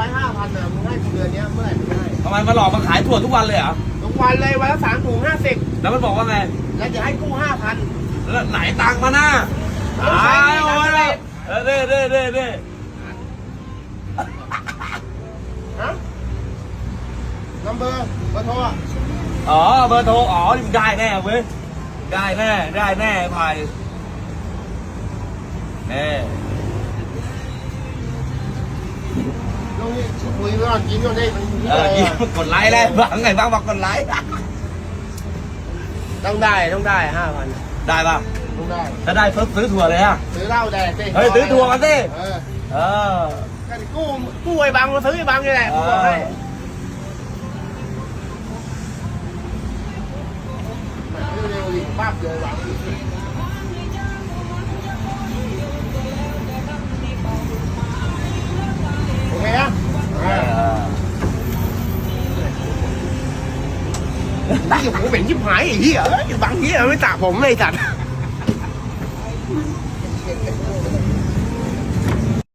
ว้ห้าพันนะมึงให้กูเดือนเนี้ยเมื่อไหร่มึงให้ทำไมมาหลอกมาขายถั่วทุกวันเลยเหรอ ทุกวันเลยวันละสามถุงห้าสิบแล้วมันบอกว่าไง แล้วจะให้กูห้าพันแล้วไหนตังค์มาหน้าเอาตาใช้ยหนี้โอ้ยนะเออเด้เด้เด้เด้ฮะนัมเบอร์เบอร์โทรอะอ๋อเบอร์โทรอ๋อนี่มึงได้แน่เว้ย ได้แน่ได้แน่ไผ่แน่ลงนี่ คุยก่อนกินก่อนดิมัน เออยิ้มกดไลค์แล้วบ้างไงบ้างบอกกดไลค์ ต้องได้ต้องได้ห้าพัน ได้ป่ะ ต้องได้ ถ้าได้ซื้อซื้อถั่วเลยอะ ซื้อเหล้าแดกสิ เฮ้ยซื้อถั่วมาสิ เออ เออ ก็กู้กู้ไอ้บังมาซื้อไอ้บังนี่แหละกูบอกให้ เออ เร็วๆดิปั๊บเลยหวัง อนี่โอ้โหเป็นชิบหายไอ้เหี้ยเอ้ยบางเหี้ยไม่ตักผมเลยสัตว์